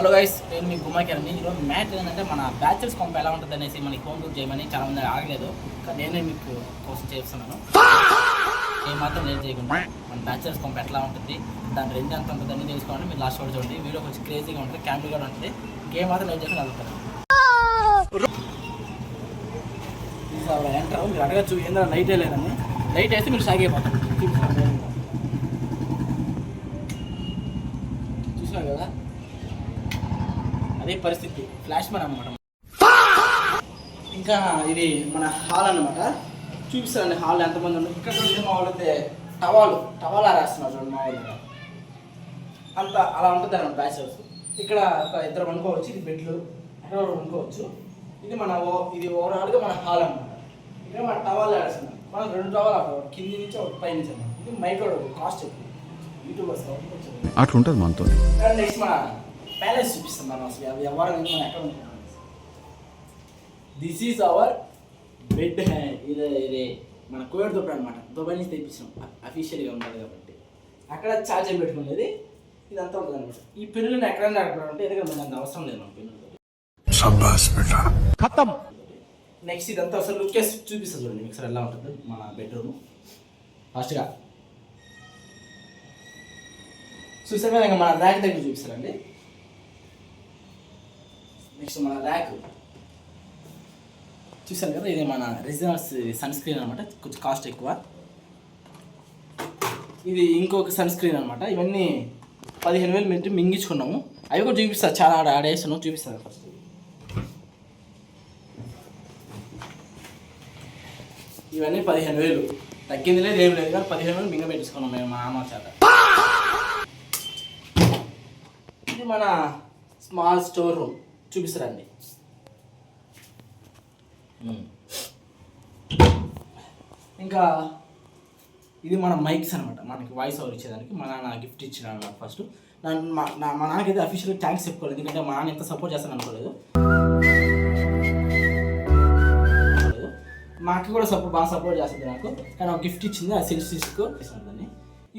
Hello guys నేను మీ గుమ్మకిరణి ఈరోజు match ఏంటంటే మన బ్యాచెస్ కొంప ఎలా ఉంటుంది అనేసి మనకి హోమ్ టూర్ చేయమని చాలా మంది ఆగలేదు నేనే మీకు కోసం చేస్తున్నాను. ఏం మాత్రం నేను చేయకుండా మన బ్యాచెస్ కొంప ఎట్లా ఉంటుంది దాని రెండు ఎంత ఉంటుంది అని తెలుసుకోండి. మీరు లాస్ట్ కూడా చూడండి. వీడియో కొంచెం క్రేజీగా ఉంటుంది క్యామ్రీ కూడా ఉంటుంది. గేమ్ మాత్రం నేను చేసి వెళ్తాను. ఎంటర్ మీరు అడగచ్చు ఏందో లైట్ లేదని. లైట్ వేస్తే మీరు షాక్ అయిపోతారు. చూపిస్తాను. కదా? అదే పరిస్థితి. ఫ్లాష్ మ్యాన్ అనమాట ఇంకా ఇది మన హాల్ అన్నమాట. చూపిస్తారండి హాల్ ఎంతమంది ఉన్నారు. ఇక్కడ చూస్తే మా వాళ్ళైతే టవాలు టవాలు ఆరేస్తున్నారు చూడండి మా వాళ్ళు. అంత అలా ఉంటుంది అన్నమాట బ్యాచులర్స్ ఇక్కడ ఒక ఇద్దరు వండుకోవచ్చు ఇది బెడ్లు అక్కడ కూడా వండుకోవచ్చు. ఇది మన ఓ- ఇది ఓవరాల్గా మన హాల్ అన్నమాట. ఇక్కడ మన టవాలు ఆడేస్తున్నాం మనం రెండు టవాలు కింది నుంచి ఒక పై నుంచి అన్నమాట. ఇది మైక్రో కాస్ట్ ఎక్కువ. యూట్యూబర్స్ అట్లుంటది మనతో నెక్స్ట్ మన ప్యాలెస్ చూపిస్తాం మనం అసలు. అది ఎవరు మనం ఎక్కడ ఉంటాం దిస్ ఈజ్ అవర్ బెడ్ ఇది ఇది మన కోవిడ్ దుబ్బ అనమాట దుబాయ్ నుంచి తెప్పించాం అఫీషియల్గా ఉండాలి కాబట్టి. అక్కడ ఛార్జర్ పెట్టుకునేది? ఇదంతా ఉంటుంది అనమాట ఈ పెన్నులను ఎక్కడైనా అడగడం ఎందుకంటే మనకు అవసరం లేదు మన పెన్నులు. నెక్స్ట్ ఇదంతా అసలు లుక్ చేసి చూపిస్తుంది చూడండి. మీకు ఎలా ఉంటుంది మన బెడ్రూమ్ ఫస్ట్గా ఇంకా మన ర్యాక్ దగ్గర చూపిస్తారండి. నెక్స్ట్ మన ర్యాక్. చూసారు కదా ఇది మన రిజనల్స్ సన్ స్క్రీన్ అనమాట కొంచెం కాస్ట్ ఎక్కువ. ఇది ఇంకొక సన్ స్క్రీన్ అనమాట ఇవన్నీ పదిహేను వేలు మెట్టి మింగించుకున్నాము. అవి కూడా చూపిస్తారు చాలా ఆడ ఆడేసాను చూపిస్తాను ఫస్ట్ ఇవన్నీ పదిహేను వేలు. తగ్గింది లేదు ఏం లేదు కానీ పదిహేను వేలు మింగ పెట్టించుకున్నాం మేము మా అమ్మ చేత. ఇది మన స్మాల్ స్టోర్ రూమ్. చూపిస్తారండి. ఇంకా ఇది మన మైక్స్ అనమాట మనకి వాయిస్ ఓవర్ ఇచ్చేదానికి మా నాన్న గిఫ్ట్ ఇచ్చిన అనమాట ఫస్ట్ నా- మా నాన్నకైతే అఫీషియల్గా థ్యాంక్స్ చెప్పుకోలేదు. ఎందుకంటే మా నాన్న ఎంత సపోర్ట్ చేస్తాను అనుకోలేదు. మా అక్క కూడా సపోర్ట్ బాగా సపోర్ట్ చేస్తుంది నాకు. కానీ ఒక గిఫ్ట్ ఇచ్చింది ఆ సెల్ఫ్ సిస్క్ దాన్ని.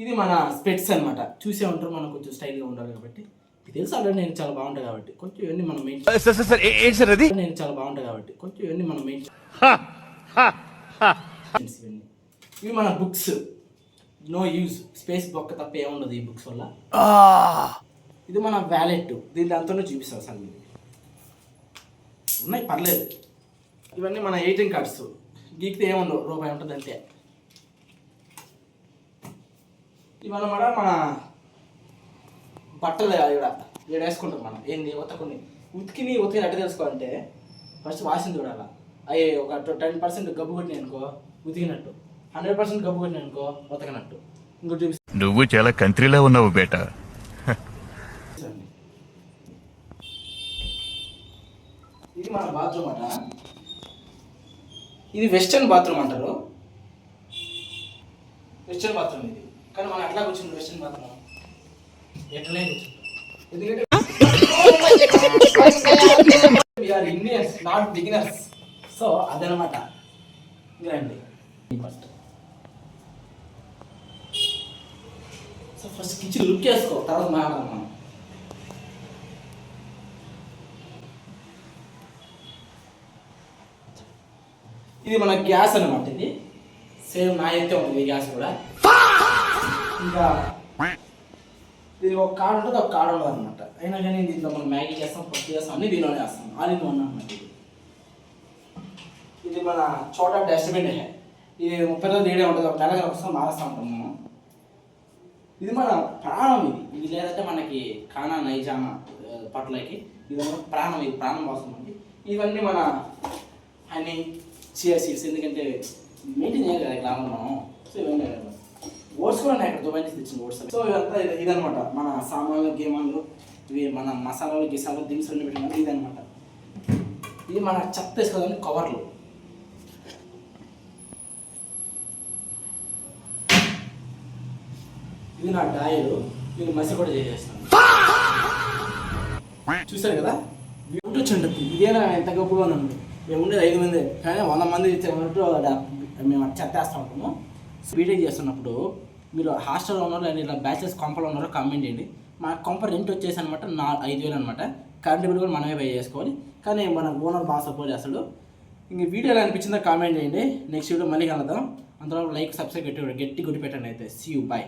ఇది మన స్పెట్స్ అనమాట చూసే ఉంటారు మనం కొంచెం స్టైల్గా ఉండాలి కాబట్టి. ఇది తెలుసు? ఆల్రెడీ నేను చాలా బాగుంటాయి కాబట్టి. కొంచెం ఇవన్నీ మనం మెయిన్ సార్ సార్ సార్ ఏంటి సార్ అది? నేను చాలా బాగుంటాయి కాబట్టి. కొంచెం ఇవన్నీ మనం మెయిన్ ఇవన్నీ. ఇవి మన బుక్స్ నో యూజ్ స్పేస్ బొక్క తప్ప ఏముండదు ఈ బుక్స్ వల్ల. ఇది మన వ్యాలెట్ దీని అంతా చూపిస్తాను సార్ మీకు. ఉన్నాయి పర్లేదు. ఇవన్నీ మన ఏటీఎం కార్డ్స్ గీక్తే ఏముండవు రూపాయి ఉంటుంది అంతే ఇవన్నమాట మన బట్టలు ఇక్కడ ఇక్కడ వేసుకుంటాం మనం. ఏంది? ఉతకుని ఉతికిని ఉతికిని అట్ట తెలుసుకోవాలంటే ఫస్ట్ వాసన చూడాలా. అయ్యే ఒక టెన్ పర్సెంట్ గబ్బు కొట్టినాయి అనుకో ఉతికినట్టు. హండ్రెడ్ పర్సెంట్ గబ్బు కొట్టినాయి అనుకో ఉతకనట్టు. ఇంకోటి నువ్వు చాలా కంట్రీలో ఉన్నావు బేటా. ఇది మన బాత్రూమ్ అట. ఇది వెస్టర్న్ బాత్రూమ్ అంటారు. వెస్టర్న్ బాత్రూమ్ ఇది. కానీ మనం అట్లా కూర్చుంది western bathroom. Indians not beginners so అదనమాట. రండి first so first kitchen look చేసుకో తర్వాత మాట్లాడదాం మనం. ఇది మన గ్యాస్ అన్నమాట ఇది. సేమ్ నా అయితే ఉంటుంది గ్యాస్ కూడా. ఇంకా ఇది ఒక కాడ ఉంటుంది ఒక కాడ ఉండదు అనమాట. అయినా కానీ దీంట్లో మనం మ్యాగీ చేస్తాం పప్పు చేస్తాం అన్ని దీనిలోనే వేస్తాం. ఆల్ ఇన్ వన్ అనమాట ఇది. ఇది మన చోట డస్ట్బిన్ ఇది ముప్పై రోజులు నీడే ఉంటుంది ఒక నెల వస్తాం మారుస్తూ ఉంటాం మనం. ఇది మన ప్రాణం ఇది. ఇది లేదంటే మనకి కానా నైజానా పట్లకి ఇది మన ప్రాణం ఇది ప్రాణం వస్తుందండి ఉంది ఇవన్నీ మన హనీ చియర్ సీడ్స్ ఎందుకంటే మెయింటైన్ చేయాలి కదా గ్రామం మనం సో ఇవన్నీ కూడా ఉన్నాయి ఇక్కడ దుబాయ్ నుంచి తెచ్చిన ఓట్స్ సో ఇదంతా ఇది- ఇదనమాట మన సామాన్లు గేమాన్లు ఇవి మన మసాలాలు గిసాలు దినుసులు పెట్టిన ఇదనమాట ఇది మన చెత్త వేసుకోవడానికి కవర్లు. ఇది నా డాయలు. నేను మసి కూడా చేసేస్తాను. చూసారు కదా? యూట్యూబ్ చూడండి ఇదేనా ఎంత గొప్పగా ఉంది మేము ఉండేది ఐదు మంది. కానీ వంద మంది ఇచ్చే మేము చెత్తేస్తా ఉంటాము. బీటెక్ చేస్తున్నప్పుడు మీరు హాస్టల్లో ఉన్నారో లేదా ఇలా బ్యాచెస్ కొంపలో ఉన్నారో కామెంట్ చేయండి. మా కొంప రెంట్ వచ్చేసి అనమాట నా ఐదు వేలు అనమాట కరెంట్ బిల్ కూడా మనమే పే చేసుకోవాలి. కానీ మన ఓనర్ బాగా సపోర్ట్ చేస్తాడు. ఇంక వీడియో ఎలా అనిపించిందో కామెంట్ చేయండి. నెక్స్ట్ వీడియో మళ్ళీ కలుద్దాం. అందులో లైక్ సబ్స్క్రైబ్ గట్టి గట్టి కొట్టి పెట్టండి అయితే. See you bye